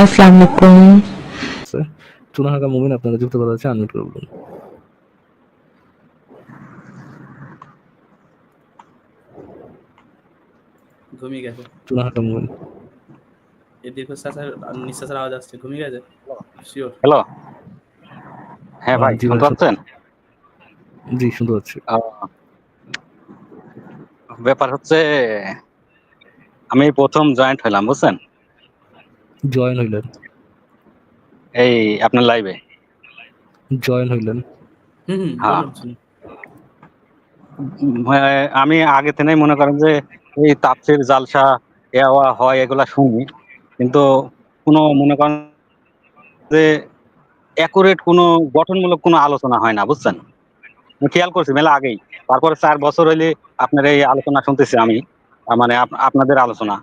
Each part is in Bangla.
আসসালামু আলাইকুম। চুনাহাগা মুমিন আপনারা যুক্ত করা আছে আনমিউট করে বলুন। ঘুমিয়ে গেছে। মুমিন নিঃশ্বাসের আওয়াজ আসছে ঘুমিয়ে গেছে? শিওর হ্যালো হ্যাঁ ভাই জি শুনতে পাচ্ছেন? জি শুনতে পাচ্ছি। ব্যাপার হচ্ছে আমি প্রথম জয়েন্ট হইলাম বুঝছেন? জয়েন হইলেন। এই আপনার লাইভে জয়েন হইলেন। হুম হুম হ্যাঁ। আমি আগে থেকেই মনে করেন যে এই তাপসির জালসা এওয়া হয় এগুলা শুনি। কিন্তু কোনো মনে করেন যে অ্যাকুরেট কোনো গঠনমূলক কোনো আলোচনা হয় না বুঝছেন? আমি খেয়াল করছি মেলা আগেই। তারপরে চার বছর হইলে আপনার এই আলোচনা শুনতেছি আমি মানে আপনাদের আলোচনা।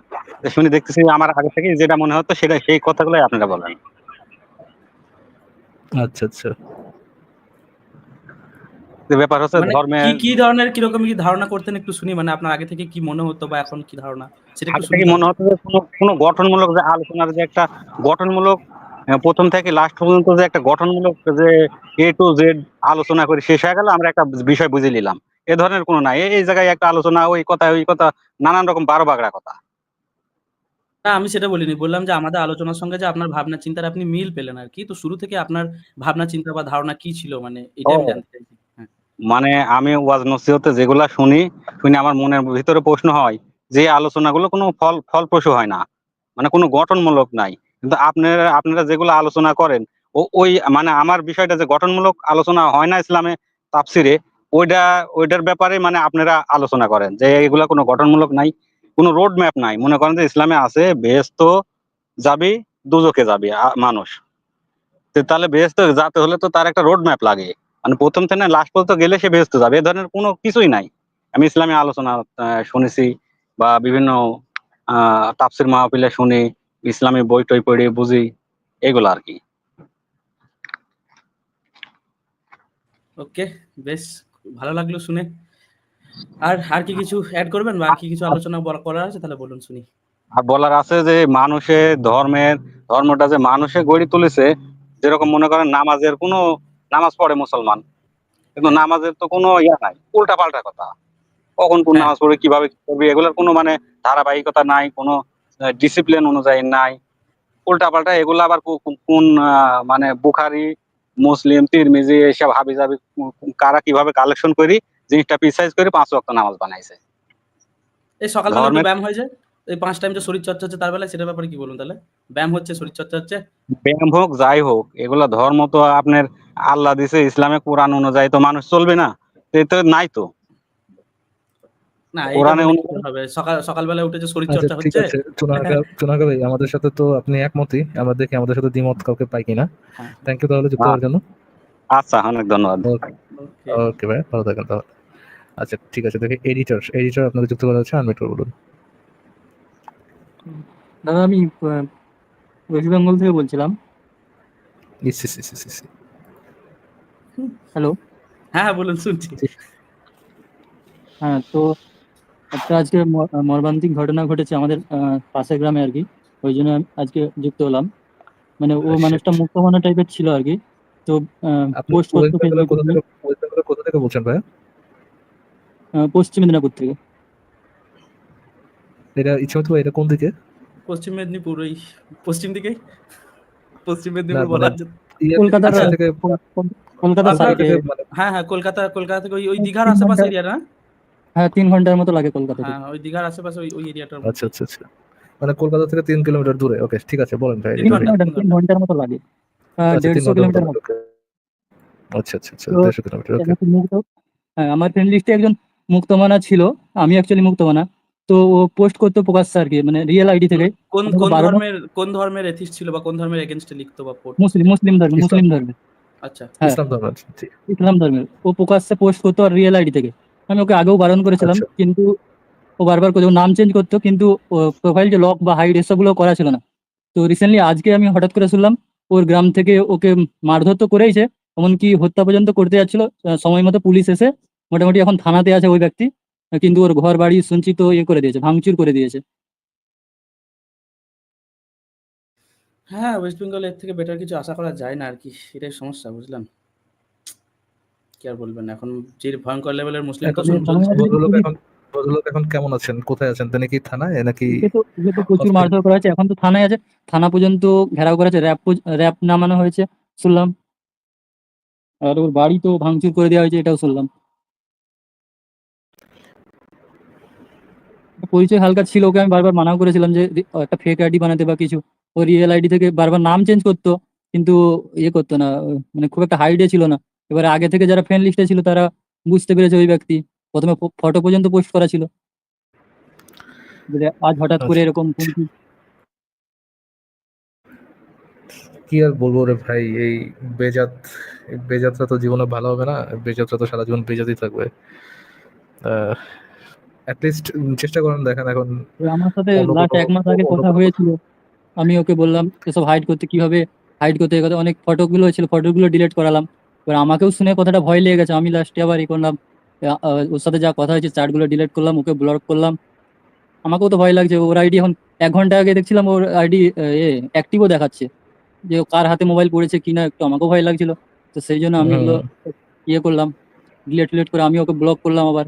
শুনে দেখতেছি আমার আগে থেকে যেটা মনে হতো সেটা সেই কথাগুলোই আপনারা বলেন। আচ্ছা আচ্ছা। ব্যাপার হচ্ছে মানে ধর্মের কি কি ধরনের কি ধারণা করতেন একটু শুনি মানে আপনার আগে থেকে কি মনে হতো বা এখন কি ধারণা? সেটা মনে হতো যে কোনো কোনো গঠনমূলক যে আলোচনার যে একটা গঠনমূলক প্রথম থেকে লাস্ট পর্যন্ত যে একটা গঠনমূলক যে এ টু জেড আলোচনা করে শেষ হয়ে গেল আমরা একটা বিষয় বুঝে নিলাম। এ ধরনের কোনো নাই এই- এই জায়গায় একটা আলোচনা ওই কথা ওই কথা নানান রকম বারো বাগড়া কথা। না আমি সেটা বলিনি। বললাম যে আমাদের আলোচনার সঙ্গে যে আপনার ভাবনা চিন্তার আপনি মিল পেলেন আর কি। তো শুরু থেকে আপনার ভাবনা চিন্তা বা ধারণা কি ছিল? মানে এটা আমি জানতে চাইছি। হ্যাঁ। মানে আমি ওয়াজ নসিহতে যেগুলা শুনি শুনে আমার মনের ভিতরে প্রশ্ন হয় যে আলোচনাগুলো কোনো ফল ফলপ্রসূ হয় না। মানে কোনো গঠনমূলক নাই। কিন্তু আপনারা আপনারা যেগুলো আলোচনা করেন ও ওই মানে আমার বিষয়টা যে গঠনমূলক আলোচনা হয় না ইসলামে তাফসিরে ওইটা ওইটার ব্যাপারে মানে আপনারা আলোচনা করেন যে এগুলা কোনো গঠনমূলক নাই। কোনো রোড ম্যাপ নাই। মনে করেন যে ইসলামে আছে বেহেস্ত যাবি, দুজকে যাবি মানুষ। তাহলে বেহেস্ত যাতে হলে তো তার একটা রোড ম্যাপ লাগে। মানে প্রথম থেকে লাস্ট পর্যন্ত গেলে সে বেহেস্ত যাবে। এ ধরনের কোনো কিছুই নাই। আমি ইসলামী আলোচনা শুনেছি বা বিভিন্ন আহ তাফসির মাহফিলে শুনি, ইসলামী বই টই পড়ে, বুঝি, এগুলো আর কি। ওকে, বেশ, ভালো লাগল শুনে। আর আর কি কিছু অ্যাড করবেন বা আর কি কিছু আলোচনা বলা- করার আছে? তাহলে বলুন শুনি। আর বলার আছে যে মানুষের ধর্মের ধর্মটা যে মানুষে গড়ে তুলেছে যেরকম মনে করেন নামাজের কোনো নামাজ পড়ে মুসলমান কিন্তু নামাজের তো কোনো ইয়া নাই উল্টা পাল্টা কথা। কখন কোন হ্যাঁ। নামাজ পড়বে কীভাবে করবে এগুলোর কোনো মানে ধারাবাহিকতা নাই কোনো ডিসিপ্লিন অনুযায়ী নাই। উল্টা পাল্টা এগুলো আবার কোন মানে বুখারি মুসলিম তিরমিজি এসব হাবি জাবি কারা কীভাবে কালেকশন করি জিনিসটা প্রিসাইজ করে পাঁচ ওয়াক্ত নামাজ বানাইছে। এই সকালবেলা ব্যায়াম হয়ে যায় এই পাঁচ টাইম যে শরীর চর্চা হচ্ছে তার বেলায় সেটার ব্যাপারে কি বলুন তাহলে? ব্যায়াম হচ্ছে শরীর চর্চা হচ্ছে? ব্যায়াম হোক যাই হোক এগুলা ধর্ম তো আপনার আল্লাহ দিছে ইসলামে কোরআন অনুযায়ী তো মানুষ চলবে না তো তো নাই তো। না কোরআনে এটা বলে অনুযায়ী- কি হবে। সকাল সকালবেলা উঠে যে শরীর আচ্ছা চর্চা ঠিক হচ্ছে আছে। চুনাহাগা চুনাহাগা ভাই আমাদের সাথে তো আপনি একমতই। আমরা দেখি আমাদের সাথে দ্বিমত কাউকে পাই কিনা। থ্যাংক ইউ তাহলে যুক্ত হওয়ার জন্য। অনেক ধন্যবাদ। ওকে ভাই ভালো থাকেন তাহলে। আচ্ছা ঠিক আছে দেখি এডিটর এডিটর আপনাকে যুক্ত করা হচ্ছে আনমিউট করে বলুন। দাদা আমি আহ, ওয়েস্ট বেঙ্গল থেকে বলছিলাম। ইস, ইস, ইস, ইস, ইস। হ্যালো হ্যাঁ বলুন শুনছি। হ্যাঁ তো একটা আজকে মর্মান্তিক ঘটনা ঘটেছে আমাদের আহ, পাশের গ্রামে আর কি। ওই জন্য আমি আজকে যুক্ত হলাম। মানে ও Ah, মানুষটা. মুক্তমানা টাইপের ছিল আর কি। তো পোস্ট করতো কোথা থেকে কোথা থেকে বলছেন ভাই পশ্চিম মেদিনীপুর থেকে। এটা ইচ্ছা মতো এটা কোন দিকে? পশ্চিম মেদিনীপুর ওই পশ্চিম দিকে। পশ্চিম মেদিনীপুর মানে বলা ইয়ে আচ্ছা, থেকে কলকাতা সাইডে থেকে মানে হ্যাঁ হ্যাঁ কলকাতা কলকাতা থেকে ওই ওই তিন দীঘার আশেপাশে এরিয়া না? হ্যাঁ তিন ঘণ্টার মতো লাগে কলকাতা থেকে। হ্যাঁ ওই দীঘার আশেপাশে ওই ওই এরিয়াটার আচ্ছা আচ্ছা আচ্ছা। মানে কলকাতা থেকে তিন কিলোমিটার দূরে। ওকে ঠিক আছে বলেন ভাই তিন ঘণ্টার মতো লাগে। আচ্ছা দেড়শো কিলোমিটার মতো আচ্ছা আচ্ছা আচ্ছা তো- দেড়শো কিলোমিটার ওকে। হ্যাঁ আমার ফ্রেন্ড লিস্টে একজন মুক্তমানা ছিল আমি অ্যাকচুয়ালি মুক্তমানা তো ও পোস্ট করতো প্রকাশ্যে আর কি মানে রিয়েল আইডি থেকে। কোন কোন ধর্মের কোন ধর্মের এথিস্ট ছিল বা কোন ধর্মের এগেনস্টে লিখতো বা পড়তো মুসলিম মুসলিম ধর্ম মুসলিম ধর্মের। আচ্ছা। হ্যাঁ। ইসলাম ধর্ম ঠিক। ইসলাম ধর্মের। ও প্রকাশ্যে পোস্ট করতো আর রিয়েল আইডি থেকে। আমি ওকে আগেও বারণ করেছিলাম আচ্ছা। কিন্তু ও বারবার করে নাম চেঞ্জ করতো কিন্তু প্রোফাইল যে লক বা হাইড এসবগুলো করা ছিল না। তো রিসেন্টলি আজকে আমি হঠাৎ করে শুনলাম ওর গ্রাম থেকে ওকে মারধর তো করেইছে এমনকি হত্যা পর্যন্ত করতে যাচ্ছিল সময় মতো পুলিশ এসে মোটামুটি এখন থানাতে আছে ওই ব্যক্তি কিন্তু ওর ঘর বাড়ি শুনছি তো ইয়ে করে দিয়েছে ভাঙচুর করে দিয়েছে হ্যাঁ, ওয়েস্ট বেঙ্গল এর থেকে বেটার কিছু আশা করা যায় না আরকি। এটাই সমস্যা বুঝলাম কি আর বলবেন? এখন যে ভয়ঙ্কর লেভেলের মুসলিম এখন ভদ্রলোক এখন কেমন আছেন? কোথায় আছেন? তিনি কি থানায় নাকি প্রচুর মারধর করা হয়েছে। এখন তো থানায় আছে। থানা পর্যন্ত ঘেরাও করা হয়েছে। র‍্যাব পর্য র‍্যাব নামানো হয়েছে শুনলাম। আর ওর বাড়ি তো ভাঙচুর করে দেওয়া হয়েছে এটাও শুনলাম। পরিচয় হালকা ছিল ওকে আমি বারবার মানাও করেছিলাম যে একটা ফেক আইডি বানাতে বা কিছু। ও রিয়েল আইডি থেকে বারবার নাম চেঞ্জ করতো কিন্তু ইয়ে করতো না। মানে খুব একটা হাইডে ছিল না। এবারে আগে থেকে যারা ফ্রেন্ড লিস্টে ছিল তারা বুঝতে পেরেছে ওই ব্যক্তি। প্রথমে ফটো পর্যন্ত পোস্ট করা ছিল। আজ হঠাৎ করে আচ্ছা। এরকম কি আর বলব রে ভাই এই বেজাত এই বেজাতরা তো জীবনে ভালো হবে না। বেজাতরা তো সারা জীবন বেজাতই থাকবে। আ এট লিস্ট চেষ্টা করেন দেখেন এখন আমার সাথে লাস্ট ১ মাস আগে কথা হয়েছিল। আমি ওকে বললাম এসব হাইড করতে কীভাবে হাইড করতে কথা অনেক ফটোগুলো ছিল ফটোগুলো ডিলিট করালাম। এবার আমাকেও শুনে কথাটা ভয় লেগে গেছে। আমি লাস্টে আবার ই করলাম। ওর সাথে যা কথা হয়েছে চ্যাটগুলো ডিলিট করলাম, ওকে ব্লক করলাম। আমাকেও তো ভয় লাগছে। ওর আইডি এখন ১ ঘণ্টা আগে দেখছিলাম ওর আইডি এ এ অ্যাক্টিভ ও দেখাচ্ছে। যে ও কার হাতে মোবাইল পড়েছে কিনা একটু আমাকেও ভয় লাগছিল। তো সেই জন্য আমি ইয়ে করলাম। ডিলিট টিলিট করে আমি ওকে ব্লক করলাম আবার।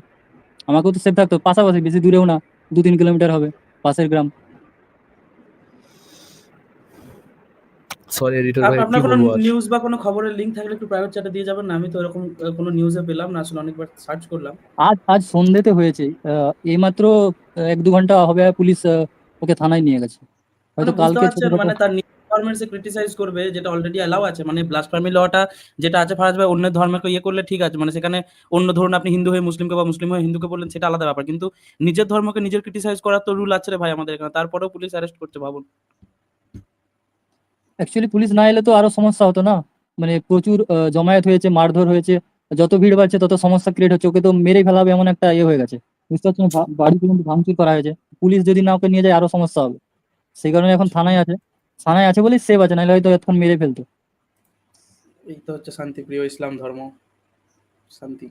আমাকেও তো সেফ থাকতে। পাশাপাশি বেশি দূরেও না। ২-৩ কিলোমিটার হবে। পাশের গ্রাম। সরি এডিটর ভাই আপনার কোনো নিউজ বা কোনো খবরের লিঙ্ক থাকলে একটু প্রাইভেট চ্যাটে দিয়ে যাবেন না? আমি তো এরকম কোনো নিউজে পেলাম না। আসলে অনেকবার সার্চ করলাম। আজ আজ সন্ধ্যেতে হয়েছে। এইমাত্র আ ১-২ ঘণ্টা হবে পুলিশ ওকে থানায় নিয়ে গেছে। মানে হয়তো কালকে মানে তার ক্রিটিসাইজ করবে যেটা অলরেডি অ্যালাও আছে। মানে লটা যেটা আছে ফারাজ ভাই অন্যের ধর্মকে ইয়ে করলে ঠিক আছে। মানে সেখানে অন্য ধরুন আপনি হিন্দু হয়ে মুসলিমকে বা মুসলিম হয়ে হিন্দুকে বললেন সেটা আলাদা ব্যাপার। কিন্তু নিজের ধর্মকে নিজের ক্রিটিসাইজ করার তো রুল আছে রে ভাই আমাদের এখানে। তারপরেও পুলিশ অ্যারেস্ট করছে ভাবুন। অ্যাকচুয়ালি পুলিশ না এলে তো আরও সমস্যা হতো না। মানে প্রচুর জমায়েত হয়েছে, মারধর হয়েছে। যত ভিড় বাড়ছে তত সমস্যা ক্রিয়েট হচ্ছে। ওকে তো মেরে ফেলা হবে এমন একটা ইয়ে হয়ে গেছে। বুঝতে পারছেন বাড়ি পর্যন্ত ভাঙচুর করা হয়েছে। পুলিশ যদি না ওকে নিয়ে যায় আরও সমস্যা হবে। সেই কারণে এখন থানায় আছে। থানায় আছে বলেই সেভ আছে। নাহলে হয়তো এতক্ষণ মেরে ফেলত। এই তো হচ্ছে শান্তিপ্রিয় ইসলাম ধর্ম। শান্তি।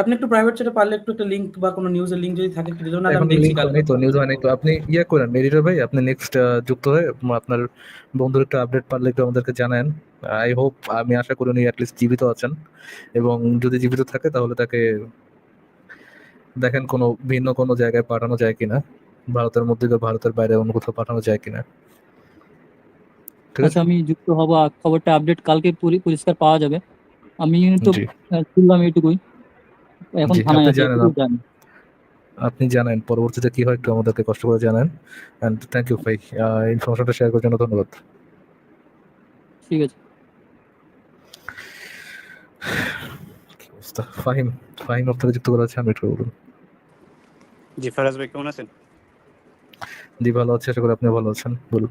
আপনি একটু প্রাইভেট চ্যাটে পারলে একটু একটা লিঙ্ক বা কোনো নিউজের লিঙ্ক যদি থাকে একটু দিলেও নাহলে আমি দেখছি কালকে। তো নিউজ হয়নি তো আপনি ইয়ে করেন এডিটর ভাই আপনি নেক্সট যুক্ত হয়ে আপনার বন্ধুর একটু আপডেট পারলে একটু আমাদেরকে জানান আই হোপ আমি আশা করি উনি এট লিস্ট জীবিত আছেন। এবং যদি জীবিত থাকে তাহলে তাকে দেখেন কোনো ভিন্ন কোনো জায়গায় পাঠানো যায় কিনা। ভারতের মধ্যে বা ভারতের বাইরে অন্য কোথাও পাঠানো যায় কিনা। ঠিক আছে? আচ্ছা আমি যুক্ত হব। খবরটা আপডেট কালকে পুরি পরিষ্কার পাওয়া যাবে। আমি তো শুনলাম এইটুকুই। এখন থানায় আপনি জানেন এটুকুই আপ জানি। আপনি জানায়েন পরবর্তীতে কি হয় একটু আমাদেরকে কষ্ট করে জানায়েন। অ্যান্ড থ্যাংক ইউ ভাই। ইনফরমেশনটা শেয়ার করার জন্য ধন্যবাদ। ঠিক আছে। ফাহিম, ফাহিম আপনাকে যুক্ত করা আছে আমি একটু বলুন। জি, ফারাজ ভাই কেমন আছেন? জি, ভালো আছি। আশা করি আপনিও ভালো আছেন। বলুন।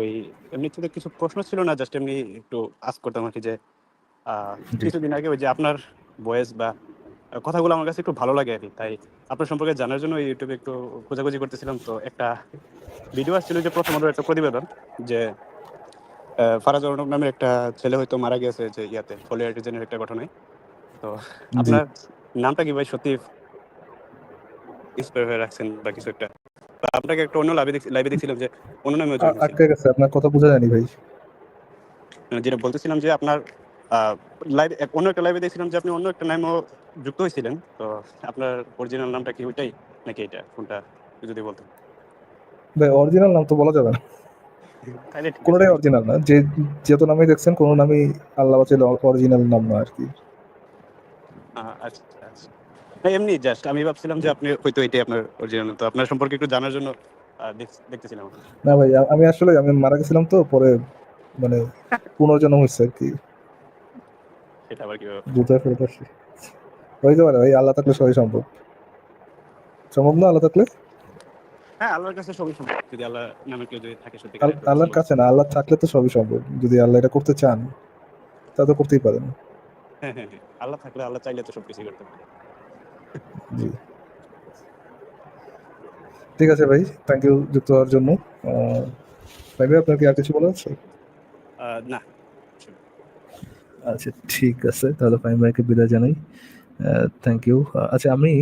ওই এমনিতে তো কিছু প্রশ্ন ছিল না। জাস্ট এমনি একটু আস্ক করতাম আরকি যে কিছুদিন আগে ওই যে আপনার ভয়েস বা কথাগুলো আমার কাছে একটু ভালো লাগে আরকি। তাই আপনার সম্পর্কে জানার জন্য এ একটু খোঁজাখুঁজি করতেছিলাম। তো একটা ভিডিও আসছিল যে ১ম আলোর একটা প্রতিবেদন যে ফারাজ অর্ণব নামের একটা ছেলে হয়তো মারা গেছে যে ইয়াতে ফলিও আর্টিজেনের একটা ঘটনায়। তো আপনার নামটা কি ভাই সত্যি ইন্সপায়ার হয়ে রাখছেন বা কিছু একটা? আপনাকে একটা অন্য লাইভে দেখছি লাইভে দেখছিলাম যে অন্য নামে আটকে গেছে। আপনার কথা বোঝা জানি ভাই। যেটা বলতেছিলাম যে আপনার লাইভ এক অন্য একটা লাইভে দেখছিলাম যে আপনি অন্য একটা নামেও যুক্ত হয়েছিলেন। তো আপনার অরিজিনাল নামটা কি ওইটাই? নাকি এটা কোনটা? যদি বলতেন। ভাই অরিজিনাল নাম তো বলা যাবে না। কোনটাই অরিজিনাল না। যে যত নামেই দেখছেন কোন নামই আল্লাহ বাঁচাইলে অরিজিনাল নাম না আরকি। আ আচ্ছা, এমনি জাস্ট আমি ভাবছিলাম যে আপনি হয়তো এটাই আপনার অরিজিনাল তো আপনার সম্পর্কে একটু জানার জন্য দেখতেছিলাম না ভাই আমি আসলে আমি মারা গেছিলাম তো পরে মানে পুনর্জন্ম। সেটা আবার ফেরত আসছি। হইতে পারে ভাই আল্লাহ থাকলে সবই সম্ভব। সম্ভব না আল্লাহ থাকলে? হ্যাঁ, আল্লাহর কাছে সবই সম্ভব। যদি আল্লাহ নামে কেউ যদি থাকে আল আল্লাহর কাছে না আল্লাহ থাকলে তো সবই সম্ভব। যদি আল্লাহ এটা করতে চান তা তো করতেই পারেন। হ্যাঁ, হ্যাঁ, হ্যাঁ। আল্লাহ থাকলে আল্লাহ চাইলে তো সবকিছুই করতে পারে। জি। ঠিক আছে ভাই। থ্যাংক ইউ যুক্ত হওয়ার জন্য। ভাই ভাই আপনার কি আর কিছু বলার আছে? না। আচ্ছা ঠিক আছে। তাহলে ফাইন ভাইকে বিদায় জানাই। Thank you. আচ্ছা আমি